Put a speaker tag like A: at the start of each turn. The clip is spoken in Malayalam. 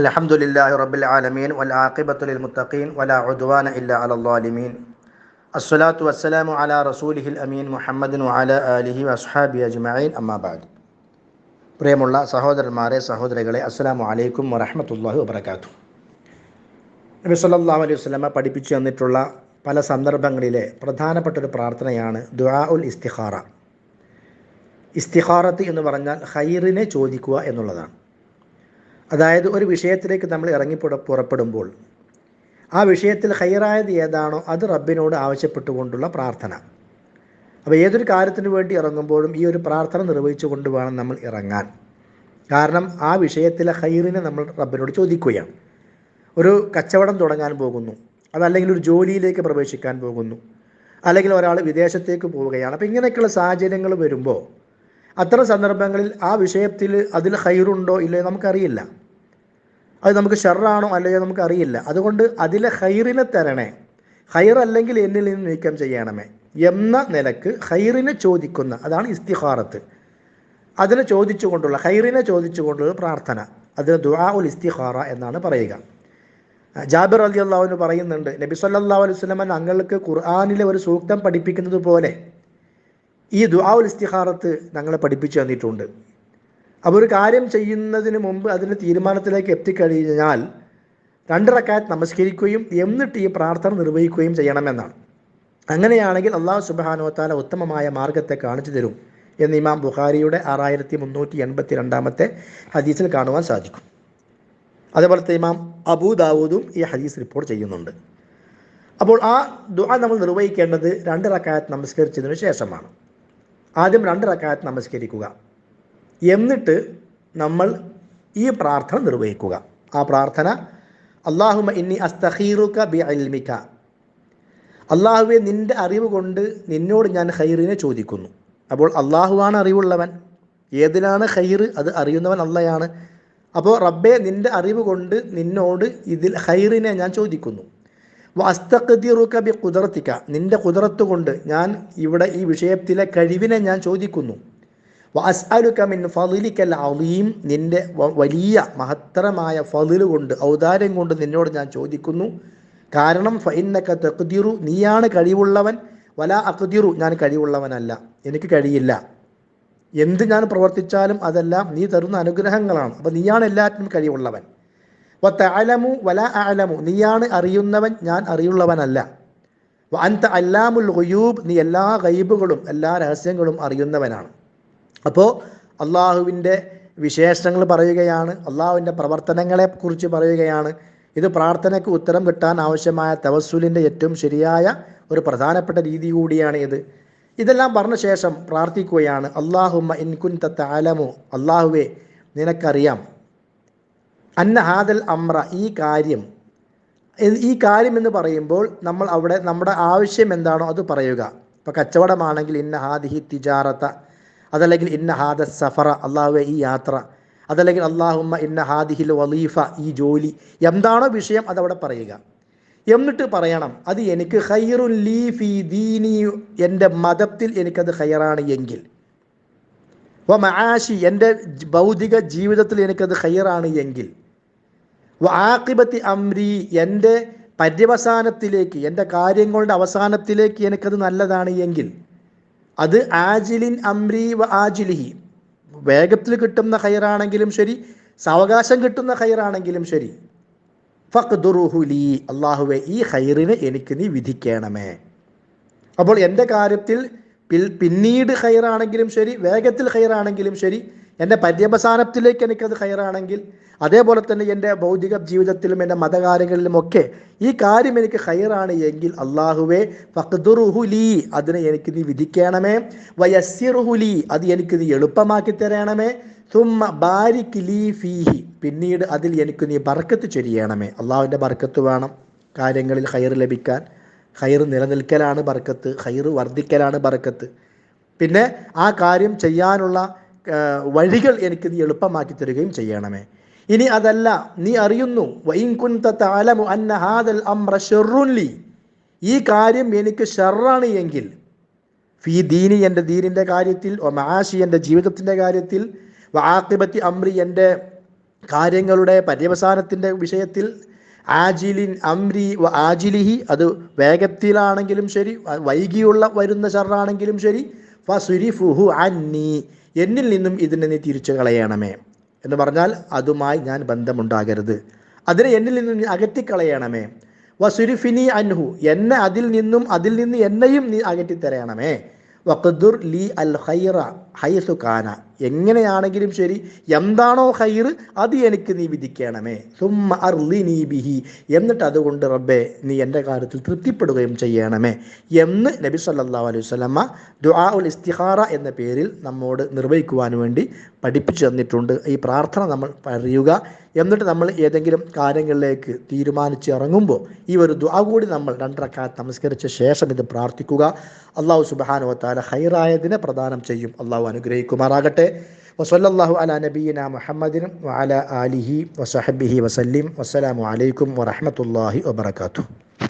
A: അലഹമുല്ലാഹി റബ്ബിൽ ആലമീൻ വൽ ആഖിബത്തുൽ മുത്തഖീൻ വല ഉദ്വാന ഇല്ല അലല്ലാലിമീൻ അസ്സലാത്തു വസ്സലാമു അല റസൂലിഹിൽ അമീൻ മുഹമ്മദ് അല അലിഹി വസ്ഹാബി അജ്മഈൻ. അമ്മാബാദ് പ്രിയമുള്ള സഹോദരന്മാരെ സഹോദരികളെ അസ്സലാമു അലൈക്കും വറഹമത്തല്ലാഹി വബർക്കാത്തു നബി സല്ലല്ലാഹു അലൈഹി വസല്ലമ പഠിപ്പിച്ചു തന്നിട്ടുള്ള പല സന്ദർഭങ്ങളിലെ പ്രധാനപ്പെട്ട ഒരു പ്രാർത്ഥനയാണ് ദുആ ഉൽ ഇസ്തിഖാറ. ഇസ്തിഹാറത്ത് എന്ന് പറഞ്ഞാൽ ഹൈറിനെ ചോദിക്കുക എന്നുള്ളതാണ്. അതായത് ഒരു വിഷയത്തിലേക്ക് നമ്മൾ ഇറങ്ങി പുറ- പുറപ്പെടുമ്പോൾ ആ വിഷയത്തിൽ ഹൈറായത് ഏതാണോ അത് റബ്ബിനോട് ആവശ്യപ്പെട്ടുകൊണ്ടുള്ള പ്രാർത്ഥന. അപ്പോൾ ഏതൊരു കാര്യത്തിന് വേണ്ടി ഇറങ്ങുമ്പോഴും ഈ ഒരു പ്രാർത്ഥന നിർവഹിച്ചുകൊണ്ട് വേണം നമ്മൾ ഇറങ്ങാൻ. കാരണം ആ വിഷയത്തിലെ ഹൈറിനെ നമ്മൾ റബ്ബിനോട് ചോദിക്കുകയാണ്. ഒരു കച്ചവടം തുടങ്ങാൻ പോകുന്നു. അതല്ലെങ്കിൽ ഒരു ജോലിയിലേക്ക് പ്രവേശിക്കാൻ പോകുന്നു. അല്ലെങ്കിൽ ഒരാൾ വിദേശത്തേക്ക് പോവുകയാണ്. അപ്പോൾ ഇങ്ങനെയൊക്കെയുള്ള സാഹചര്യങ്ങൾ വരുമ്പോൾ അത്തരം സന്ദർഭങ്ങളിൽ ആ വിഷയത്തിൽ അതിൽ ഹൈറുണ്ടോ ഇല്ലയോ നമുക്കറിയില്ല. അത് നമുക്ക് ഷെറാണോ അല്ലയോ നമുക്ക് അറിയില്ല. അതുകൊണ്ട് അതിലെ ഹൈറിനെ തരണേ. ഹൈർ അല്ലെങ്കിൽ എന്നിൽ നിന്ന് നീക്കം ചെയ്യണമേ. എന്ന നിലയ്ക്ക് ഹൈറിനെ ചോദിക്കുന്ന അതാണ് ഇസ്തിഹാറത്ത് അതിനെ ചോദിച്ചുകൊണ്ടുള്ള ഹൈറിനെ ചോദിച്ചുകൊണ്ടുള്ള പ്രാർത്ഥന. അതിന് ദുആ ഉൽ ഇസ്തിഹാറ എന്നാണ് പറയുക. ജാബിർ അലി അള്ളാഹുവിന് പറയുന്നുണ്ട് നബി സല്ലാ അലൈഹി സ്വലമൻ ഞങ്ങൾക്ക് ഖുർആാനിലെ ഒരു സൂക്തം പഠിപ്പിക്കുന്നത് പോലെ ഈ ദുആ ഉൽ ഇസ്തിഹാറത്ത് ഞങ്ങളെ പഠിപ്പിച്ചു തന്നിട്ടുണ്ട്. അപ്പോൾ ഒരു കാര്യം ചെയ്യുന്നതിന് മുമ്പ് അതിന്റെ തീരുമാനത്തിലേക്ക് എത്തിക്കഴിഞ്ഞാൽ രണ്ട് റക്കാത്ത് നമസ്കരിക്കുകയും എന്നിട്ട് ഈ പ്രാർത്ഥന നിർവഹിക്കുകയും ചെയ്യണമെന്നാണ്. അങ്ങനെയാണെങ്കിൽ അള്ളാഹു സുബാനുവത്താല ഉത്തമമായ മാർഗത്തെ കാണിച്ചു തരും എന്ന് ഇമാം ബുഖാരിയുടെ ആറായിരത്തി മുന്നൂറ്റി എൺപത്തി രണ്ടാമത്തെ ഹദീസിൽ കാണുവാൻ സാധിക്കും. അതേപോലത്തെ ഇമാം അബൂദാവൂദും ഈ ഹദീസ് റിപ്പോർട്ട് ചെയ്യുന്നുണ്ട്. അപ്പോൾ ആ ദുആ നമ്മൾ നിർവഹിക്കേണ്ടത് രണ്ട് റക്കായത്ത് നമസ്കരിച്ചതിന് ശേഷമാണ്. ആദ്യം രണ്ട് റക്കായത്ത് നമസ്കരിക്കുക. എന്നിട്ട് നമ്മൾ ഈ പ്രാർത്ഥന നിർവഹിക്കുക. ആ പ്രാർത്ഥന അള്ളാഹുമ ഇന്നി അസ്തഹീറുക ബി അൽമിക അള്ളാഹുവെ നിന്റെ അറിവ് കൊണ്ട് നിന്നോട് ഞാൻ ഹൈറിനെ ചോദിക്കുന്നു. അപ്പോൾ അള്ളാഹുവാണ് അറിവുള്ളവൻ. ഏതിനാണ് ഹൈർ അത് അറിയുന്നവൻ അള്ളയാണ്. അപ്പോൾ റബ്ബെ നിന്റെ അറിവ് കൊണ്ട് നിന്നോട് ഇതിൽ ഹൈറിനെ ഞാൻ ചോദിക്കുന്നു. വസ്തഖദിറുക ബി കുതിർത്തിക്ക നിന്റെ കുതിരത്ത് കൊണ്ട് ഞാൻ ഇവിടെ ഈ വിഷയത്തിലെ കഴിവിനെ ഞാൻ ചോദിക്കുന്നു. നിന്റെ വ- വലിയ മഹത്തരമായ ഫളിൽ കൊണ്ട് ഔദാര്യം കൊണ്ട് നിന്നോട് ഞാൻ ചോദിക്കുന്നു. കാരണം ഫഇന്നക തെക്കുതിറു നീയാണ് കഴിവുള്ളവൻ. വല അക്കുതിറു ഞാൻ കഴിവുള്ളവനല്ല. എനിക്ക് കഴിയില്ല. എന്ത് ഞാൻ പ്രവർത്തിച്ചാലും അതെല്ലാം നീ തരുന്ന അനുഗ്രഹങ്ങളാണ്. അപ്പം നീയാണ് എല്ലാറ്റിനും കഴിവുള്ളവൻ. വത്തഅലമു വല അലമു നീയാണ് അറിയുന്നവൻ ഞാൻ അറിയുള്ളവനല്ല. അന്ത അല്ലാമുൽ ഗുയൂബ് നീ എല്ലാ ഗൈബുകളും എല്ലാ രഹസ്യങ്ങളും അറിയുന്നവനാണ്. അപ്പോൾ അള്ളാഹുവിന്റെ വിശേഷങ്ങൾ പറയുകയാണ് അള്ളാഹുവിന്റെ പ്രവർത്തനങ്ങളെ കുറിച്ച് പറയുകയാണ്. ഇത് പ്രാർത്ഥനയ്ക്ക് ഉത്തരം കിട്ടാൻ ആവശ്യമായ തവസ്സുലിന്റെ ഏറ്റവും ശരിയായ ഒരു പ്രധാനപ്പെട്ട രീതി കൂടിയാണ് ഇത്. ഇതെല്ലാം പറഞ്ഞ ശേഷം പ്രാർത്ഥിക്കുകയാണ് അള്ളാഹുമ്മ ഇൻകുൻ തലമു അള്ളാഹുവേ നിനക്കറിയാം. അന്ന ഹാദൽ അമ്ര ഈ കാര്യം. ഈ കാര്യം എന്ന് പറയുമ്പോൾ നമ്മൾ അവിടെ നമ്മുടെ ആവശ്യം എന്താണോ അത് പറയുക. ഇപ്പോൾ കച്ചവടമാണെങ്കിൽ ഇന്ന ഹാദിഹി തിജാറത്ത അതല്ലെങ്കിൽ ഇന്ന ഹാദ സഫറ അള്ളാഹുവെ ഈ യാത്ര. അതല്ലെങ്കിൽ അള്ളാഹുമ്മ ഇന്ന ഹാദിഹിൽ വലീഫ ഈ ജോലി. എന്താണോ വിഷയം അതവിടെ പറയുക. എന്നിട്ട് പറയണം അത് എനിക്ക് ഖൈറുൽ ലീ ഫി ദീനി എന്റെ മതത്തിൽ എനിക്കത് ഹയറാണ് എങ്കിൽ. വ മാഷി എന്റെ ഭൗതിക ജീവിതത്തിൽ എനിക്കത് ഹയറാണ് എങ്കിൽ. വ ആക്കിബത്തി അംരി എന്റെ പര്യവസാനത്തിലേക്ക് എന്റെ കാര്യങ്ങളുടെ അവസാനത്തിലേക്ക് എനിക്കത് നല്ലതാണ് എങ്കിൽ. അത് ആജിലിൻ അംരി വ ആജിലിഹി. വേഗത്തിൽ കിട്ടുന്ന ഹൈറാണെങ്കിലും ശരി സാവകാശം കിട്ടുന്ന ഹൈറാണെങ്കിലും ശരി. ഫഖ്ദുറുഹുലി അള്ളാഹുവെ ഈ ഹൈറിനെ എനിക്ക് നീ വിധിക്കണമേ. അപ്പോൾ എന്റെ കാര്യത്തിൽ പിന്നീട് ഹൈറാണെങ്കിലും ശരി വേഗത്തിൽ ഹൈറാണെങ്കിലും ശരി എന്റെ പര്യവസാനത്തിലേക്ക് എനിക്കത് ഹയറാണെങ്കിൽ അതേപോലെ തന്നെ എന്റെ ഭൗതിക ജീവിതത്തിലും എന്റെ മതകാര്യങ്ങളിലുമൊക്കെ ഈ കാര്യം എനിക്ക് ഹയറാണ് എങ്കിൽ അള്ളാഹുവെ ഫഖ്ദുറുഹുലി അതിനെ എനിക്ക് നീ വിധിക്കണമേ. വയസ്സിറുഹുലി അത് എനിക്ക് നീ എളുപ്പമാക്കി തരണമേ. ബാരിക് ലീ ഫീഹി പിന്നീട് അതിൽ എനിക്ക് നീ ബർക്കത്ത് ചൊരിയണമേ. അള്ളാഹുവിന്റെ ബർക്കത്ത് വേണം കാര്യങ്ങളിൽ ഹയർ ലഭിക്കാൻ. ഹയർ നിലനിൽക്കലാണ് ബർക്കത്ത് ഹയർ വർദ്ധിക്കലാണ് ബർക്കത്ത്. പിന്നെ ആ കാര്യം ചെയ്യാനുള്ള വഴികൾ എനിക്ക് നീ എളുപ്പമാക്കി തരികയും ചെയ്യണമേ. ഇനി അതല്ല നീ അറിയുന്നു ഈ കാര്യം എനിക്ക് ഷെറാണ് എങ്കിൽ ഫി ദീനി എന്റെ ദീനിന്റെ കാര്യത്തിൽ ഒ മാഷി എന്റെ ജീവിതത്തിന്റെ കാര്യത്തിൽ വാക്കിബത്തി അമ്രി എന്റെ കാര്യങ്ങളുടെ പര്യവസാനത്തിന്റെ വിഷയത്തിൽ ആജിലിൻ അംരി ആജിലിഹി അത് വേഗത്തിലാണെങ്കിലും ശരി വൈകിയുള്ള വരുന്ന ഷെറാണെങ്കിലും ശരി ഫസുരിഫുഹു അന്നി. എന്നിൽ നിന്നും ഇതിനെ നീ തിരിച്ചു കളയണമേ എന്ന് പറഞ്ഞാൽ അതുമായി ഞാൻ ബന്ധമുണ്ടാകരുത്. അതിനെ എന്നിൽ നിന്നും അകറ്റിക്കളയണമേ വസുരിഫിനി അൻഹു എന്നെ അതിൽ നിന്നും അതിൽ നിന്ന് എന്നെയും നീ അകറ്റിത്തരയണമേ. വഖദുർ ലി അൽ ഹൈറ ഹൈസു കാന. എങ്ങനെയാണെങ്കിലും ശരി എന്താണോ ഹൈർ അത് എനിക്ക് നീ വിധിക്കണമേ. സുമ്മ അർലിനി ബിഹി. എന്നിട്ട് അതുകൊണ്ട് റബ്ബെ നീ എന്റെ കാര്യത്തിൽ തൃപ്തിപ്പെടുകയും ചെയ്യണമേ. എന്ന് നബി സല്ലാ അലൈഹി വസല്ലമ ദുആ ഉൽ ഇസ്തിഹാറ എന്ന പേരിൽ നമ്മോട് നിർവഹിക്കുവാൻ വേണ്ടി പഠിപ്പിച്ചു തന്നിട്ടുണ്ട്. ഈ പ്രാർത്ഥന നമ്മൾ പറയുക. എന്നിട്ട് നമ്മൾ ഏതെങ്കിലും കാര്യങ്ങളിലേക്ക് തീരുമാനിച്ച് ഇറങ്ങുമ്പോൾ ഈ ഒരു ദുആ കൂടി നമ്മൾ രണ്ടരക്കാലത്ത് നമസ്കരിച്ച ശേഷം ഇത് പ്രാർത്ഥിക്കുക. അള്ളാഹു സുബാനുവത്താല ഹൈറായതിനെ പ്രദാനം ചെയ്യും. അള്ളാഹു അനുഗ്രഹിക്കുമാറാകട്ടെ. വസല്ലല്ലാഹു അല നബീന മുഹമ്മദിനും അല ആലിഹി വസഹബിഹി വസല്ലിം വസ്സലാമു അലൈക്കും വറഹമത്തല്ലാഹി വബറകാതുഹു.